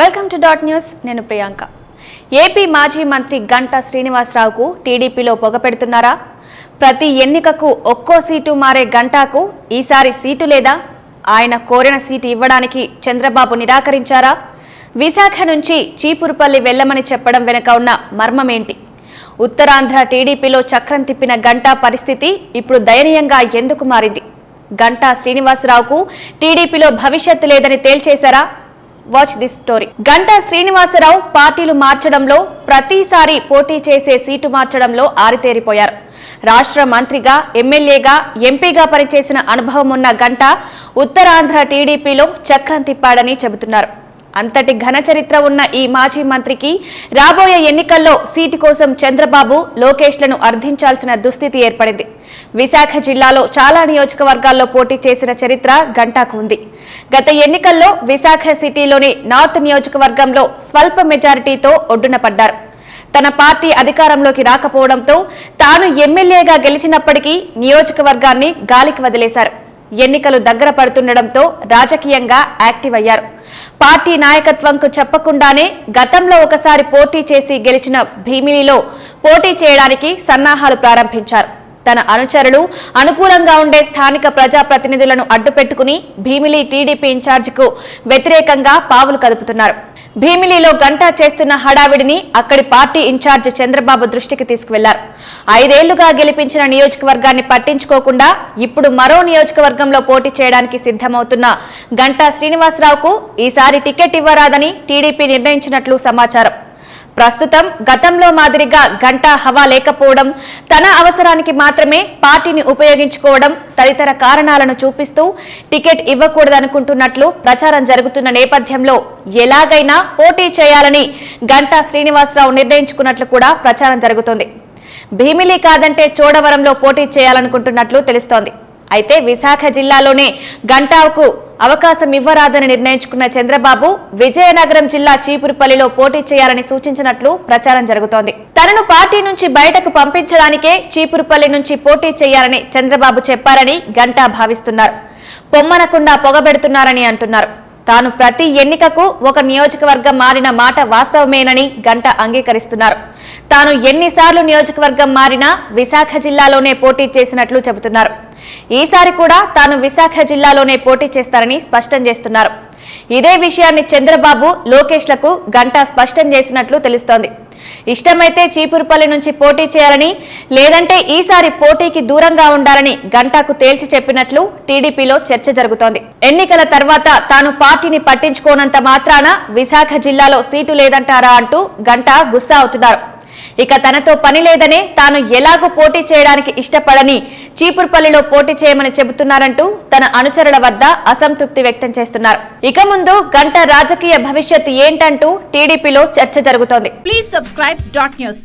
Welcome to dot news నేను Priyanka. AP మాజీ మంత్రి గంటా శ్రీనివాసరావుకు టీడీపీలో పొగపెడుతున్నారా ప్రతి ఎన్నికకు ఒక్కో సీటు మారే గంటాకు ఈసారి సీటు లేదా? ఆయన కోరిన సీటు ఇవ్వడానికి చంద్రబాబు నిరాకరించారా? విశాఖ నుంచి చీపురుపల్లి వెళ్ళమని చెప్పడం వెనుక ఉన్న మర్మమేంటి? ఉత్తరాంధ్ర టీడీపీలో చక్రం తిప్పిన గంటా పరిస్థితి ఇప్పుడు దయనీయంగా ఎందుకు మారింది? గంటా శ్రీనివాసరావుకు టీడీపీలో భవిష్యత్తు లేదని తేల్చేశారా? Watch this story Ganta Srinivasarao పార్టీలు మార్చడంలో ప్రతిసారి పోటీ చేసే సీటు మార్చడంలో ఆరితేరిపోయారు. రాష్ట్ర మంత్రిగా ఎమ్మెల్యేగా ఎంపీగా పనిచేసిన అనుభవం ఉన్న గంట ఉత్తరాంధ్ర టీడీపీలో చక్రం తిప్పాడని చెబుతున్నారు. అంతటి ఘన చరిత్ర ఉన్న ఈ మాజీ మంత్రికి రాబోయే ఎన్నికల్లో సీటు కోసం చంద్రబాబు లోకేష్లను అర్థించాల్సిన దుస్థితి ఏర్పడింది. విశాఖ జిల్లాలో చాలా నియోజకవర్గాల్లో పోటీ చేసిన చరిత్ర గంటాకు ఉంది. గత ఎన్నికల్లో విశాఖ సిటీలోని నార్త్ నియోజకవర్గంలో స్వల్ప మెజారిటీతో ఒడ్డున పడ్డారు. తన పార్టీ అధికారంలోకి రాకపోవడంతో తాను ఎమ్మెల్యేగా గెలిచినప్పటికీ నియోజకవర్గాన్ని గాలికి వదిలేశారు. ఎన్నికలు దగ్గర పడుతుండటంతో రాజకీయంగా యాక్టివ్ అయ్యారు. పార్టీ నాయకత్వంకు చెప్పకుండానే గతంలో ఒకసారి పోటీ చేసి గెలిచిన భీమిలిలో పోటీ చేయడానికి సన్నాహాలు ప్రారంభించారు. తన అనుచరులు అనుకూలంగా ఉండే స్థానిక ప్రజాప్రతినిధులను అడ్డుపెట్టుకుని భీమిలి టీడీపీ ఇన్ఛార్జికు వ్యతిరేకంగా పావులు కదుపుతున్నారు. భీమిలిలో గంటా చేస్తున్న హడావిడిని అక్కడి పార్టీ ఇన్ఛార్జ్ చంద్రబాబు దృష్టికి తీసుకువెళ్ళారు. ఐదేళ్ళుగా గెలిపించిన నియోజకవర్గాన్ని పట్టించుకోకుండా ఇప్పుడు మరో నియోజకవర్గంలో పోటీ చేయడానికి సిద్ధమవుతున్న గంటా శ్రీనివాసరావుకు ఈసారి టికెట్ ఇవ్వరాదని టీడీపీ నిర్ణయించినట్లు సమాచారం. ప్రస్తుతం గతంలో మాదిరిగా గంటా హవా లేకపోవడం తన అవసరానికి మాత్రమే పార్టీని ఉపయోగించుకోవడం తదితర కారణాలను చూపిస్తూ టికెట్ ఇవ్వకూడదనుకుంటున్నట్లు ప్రచారం జరుగుతున్న నేపథ్యంలో ఎలాగైనా పోటీ చేయాలని గంటా శ్రీనివాసరావు నిర్ణయించుకున్నట్లు కూడా ప్రచారం జరుగుతోంది. భీమిలి కాదంటే చోడవరంలో పోటీ చేయాలనుకుంటున్నట్లు తెలుస్తోంది. అయితే విశాఖ జిల్లాలోనే గంటావుకు అవకాశం ఇవ్వరాదని నిర్ణయించుకున్న చంద్రబాబు విజయనగరం జిల్లా చీపురుపల్లిలో పోటీ చేయాలని సూచించినట్లు ప్రచారం జరుగుతోంది. తనను పార్టీ నుంచి బయటకు పంపించడానికే చీపురుపల్లి నుంచి పోటీ చేయాలని చంద్రబాబు చెప్పారని గంటా భావిస్తున్నారు. పొమ్మనకుండా పొగబెడుతున్నారని అంటున్నారు. తాను ప్రతి ఎన్నికకు ఒక నియోజకవర్గం మారిన మాట వాస్తవమేనని గంట అంగీకరిస్తున్నారు. తాను ఎన్నిసార్లు నియోజకవర్గం మారినా విశాఖ జిల్లాలోనే పోటీ చేసినట్లు చెబుతున్నారు. ఈసారి కూడా తాను విశాఖ జిల్లాలోనే పోటీ చేస్తారని స్పష్టం చేస్తున్నారు. ఇదే విషయాన్ని చంద్రబాబు లోకేష్లకు గంటా స్పష్టం చేసినట్లు తెలుస్తోంది. ఇష్టమైతే చీపురుపల్లి నుంచి పోటీ చేయాలని లేదంటే ఈసారి పోటీకి దూరంగా ఉండాలని గంటాకు తేల్చి చెప్పినట్లు టీడీపీలో చర్చ జరుగుతోంది. ఎన్నికల తర్వాత తాను పార్టీని పట్టించుకోనంత మాత్రాన విశాఖ జిల్లాలో సీటు లేదంటారా అంటూ గంటా గుస్సా అవుతున్నారు. ఇక తనతో పని లేదనే తాను ఎలాగూ పోటీ చేయడానికి ఇష్టపడని చీపుర్పల్లిలో పోటీ చేయమని చెబుతున్నారంటూ తన అనుచరుల వద్ద అసంతృప్తి వ్యక్తం చేస్తున్నారు. ఇక ముందు గంట రాజకీయ భవిష్యత్ ఏంటంటూ టీడీపీలో చర్చ జరుగుతోంది. Please subscribe dot news